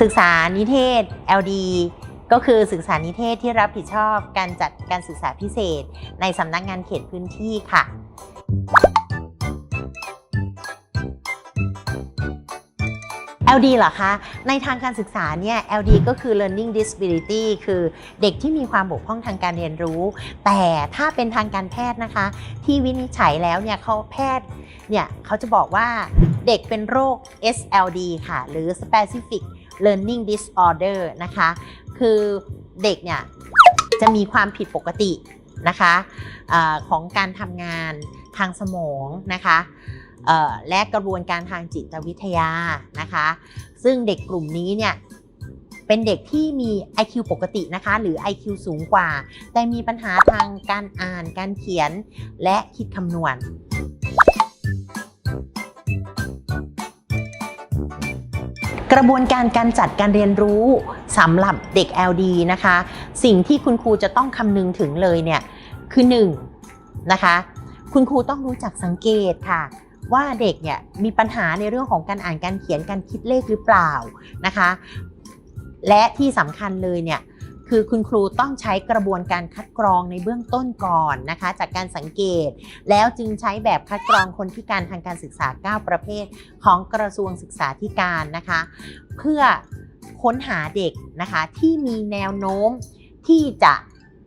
ศึกษานิเทศ LD ก็คือศึกษานิเทศที่รับผิดชอบการจัดการศึกษาพิเศษ ในสำนักงานเขตพื้นที่ค่ะ LD เหรอคะ ในทางการศึกษาเนี่ย LD ก็คือ learning disability คือเด็กที่มีความบกพร่องทางการเรียนรู้ แต่ถ้าเป็นทางการแพทย์นะคะ ที่วินิจฉัยแล้วเนี่ยเขาแพทย์เนี่ยเขาจะบอกว่าเด็กเป็นโรค SLD ค่ะ หรือ specific learning disorder นะคะ คือเด็กเนี่ยจะมีความผิดปกตินะคะอาของการทำงานทางสมองนะคะและกระบวนการทางจิตวิทยานะคะ ซึ่งเด็กกลุ่มนี้เนี่ยเป็นเด็กที่มี IQ ปกตินะคะ หรือ IQ สูงกว่า แต่มีปัญหาทางการอ่านการเขียนและคิดคำนวณ กระบวนการการจัดการเรียนรู้สำหรับเด็ก LD นะคะ สิ่งที่คุณครูจะต้องคำนึงถึงเลยเนี่ยคือ1นะคะ คุณครูต้องรู้จักสังเกตค่ะว่าเด็กเนี่ยมีปัญหาในเรื่องของการอ่านการเขียนการคิดเลขหรือเปล่านะคะ และที่สำคัญเลยเนี่ย คือคุณครูต้องใช้กระบวนการคัดกรองในเบื้องต้นก่อนนะคะ จากการสังเกต แล้วจึงใช้แบบคัดกรองคนพิการทางการศึกษา 9 ประเภท ของกระทรวงศึกษาธิการนะคะ เพื่อค้นหาเด็กนะคะที่มีแนวโน้มที่จะ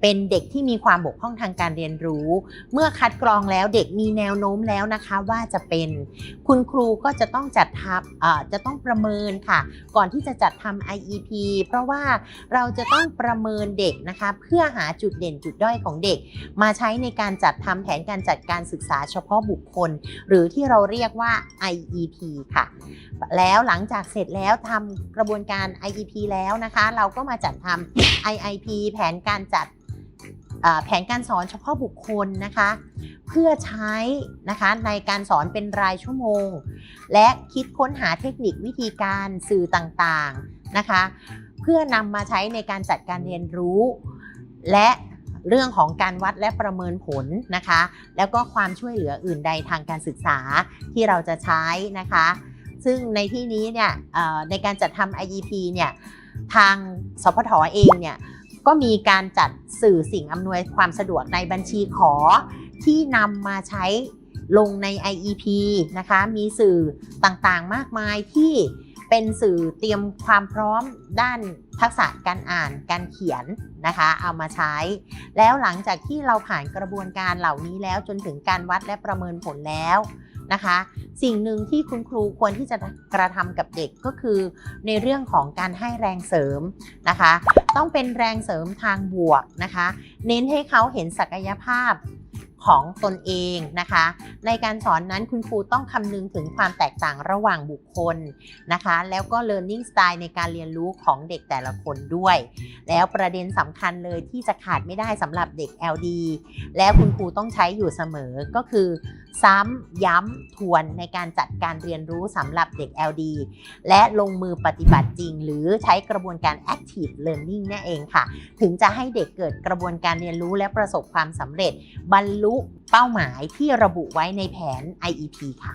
เป็นเด็กที่มีความบกพร่องทางการเรียนรู้ เมื่อคัดกรองแล้วเด็กมีแนวโน้มแล้วนะคะว่าจะเป็น คุณครูก็จะต้องจัดทำเอ่อจะต้องประเมินค่ะ ก่อนที่จะจัดทำ IEP เพราะว่าเราจะต้องประเมินเด็กนะคะเพื่อหาจุดเด่นจุดด้อยของเด็ก มาใช้ในการจัดทำแผนการจัดการศึกษาเฉพาะบุคคล หรือที่เราเรียกว่า IEP ค่ะ แล้วหลังจากเสร็จแล้วทำกระบวนการ IEP แล้วนะคะ เราก็มาจัดทำ IIP แผนการจัด แผนการสอนเฉพาะบุคคลนะคะ เพื่อใช้นะคะในการสอนเป็นรายชั่วโมง และคิดค้นหาเทคนิควิธีการสื่อต่างๆนะคะ เพื่อนำมาใช้ในการจัดการเรียนรู้ และเรื่องของการวัดและประเมินผลนะคะ แล้วก็ความช่วยเหลืออื่นใดทางการศึกษาที่เราจะใช้นะคะ ซึ่งในที่นี้เนี่ยในการจัดทำ IEP เนี่ยทางสพทเองเนี่ย ก็มีการจัดสื่อสิ่งอำนวยความสะดวกในบัญชีขอ ที่นำมาใช้ลงใน IEP นะคะ มีสื่อต่างๆมากมายที่ เป็นสื่อเตรียมความพร้อมด้านทักษะการอ่านการเขียนนะคะ เอามาใช้ แล้วหลังจากที่เราผ่านกระบวนการเหล่านี้แล้วจนถึงการวัดและประเมินผลแล้วนะคะ สิ่งหนึ่งที่คุณครูควรที่จะกระทำกับเด็กก็คือ ในเรื่องของการให้แรงเสริมนะคะ ต้องเป็นแรงเสริมทางบวกนะคะ เน้นให้เขาเห็นศักยภาพ ของตนเองนะคะ ในการสอนนั้นคุณครูต้องคำนึงถึงความแตกต่างระหว่างบุคคลนะคะ แล้วก็ learning style ในการเรียนรู้ของเด็กแต่ละคนด้วย แล้วประเด็นสำคัญเลยที่จะขาดไม่ได้สำหรับเด็ก LD แล้วคุณครูต้องใช้อยู่เสมอก็คือ ซ้ำย้ำทวนในการจัดการเรียนรู้สำหรับเด็ก LD และลงมือปฏิบัติจริง หรือใช้กระบวนการ active learning นั่นเองค่ะ ถึงจะให้เด็กเกิดกระบวนการเรียนรู้และประสบความสำเร็จ บรรลุเป้าหมายที่ระบุไว้ในแผน IEP ค่ะ